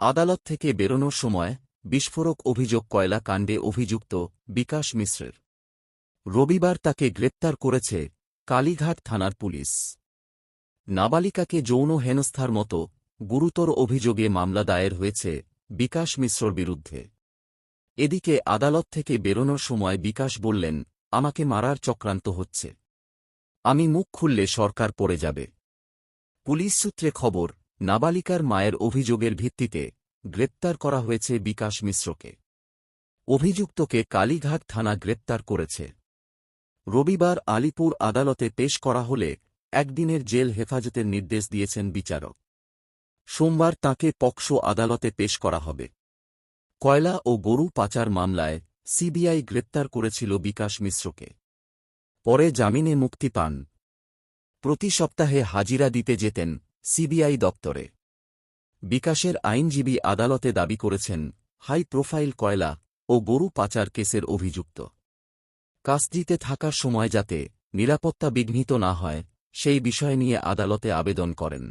আদালত থেকে বেরোনোর সময় বিস্ফোরক অভিযোগ কয়লা কাণ্ডে অভিযুক্ত বিকাশ মিশ্রের। রবিবার তাকে গ্রেপ্তার করেছে কালীঘাট থানার পুলিশ। নাবালিকাকে যৌন হেনস্থার মতো গুরুতর অভিযোগে মামলা দায়ের হয়েছে বিকাশ মিশ্রর বিরুদ্ধে। এদিকে আদালত থেকে বেরোনোর সময় বিকাশ বললেন, আমাকে মারার চক্রান্ত হচ্ছে। আমি মুখ খুললে সরকার পড়ে যাবে। পুলিশ সূত্রে খবর নাবালিকার মায়ের অভিযোগের ভিত্তিতে গ্রেপ্তার করা হয়েছে বিকাশ মিশ্রকে। অভিযুক্তকে কালীঘাট থানা গ্রেপ্তার করেছে। রবিবার আলিপুর আদালতে পেশ করা হলে একদিনের জেল হেফাজতের নির্দেশ দিয়েছেন বিচারক। সোমবার তাঁকে পক্সো আদালতে পেশ করা হবে। কয়লা ও গরু পাচার মামলায় সিবিআই গ্রেপ্তার করেছিল বিকাশ মিশ্রকে। পরে জামিনে মুক্তি পান। প্রতি সপ্তাহে হাজিরা দিতে যেতেন সিবিআই দপ্তরে। বিকাশের আইনজীবী আদালতে দাবি করেছেন, হাই প্রোফাইল কয়লা ও গরু পাচার কেসের অভিযুক্ত। কাস্তিতে থাকার সময় যাতে নিরাপত্তা বিঘ্নিত না হয়, সেই বিষয় নিয়ে আদালতে আবেদন করেন।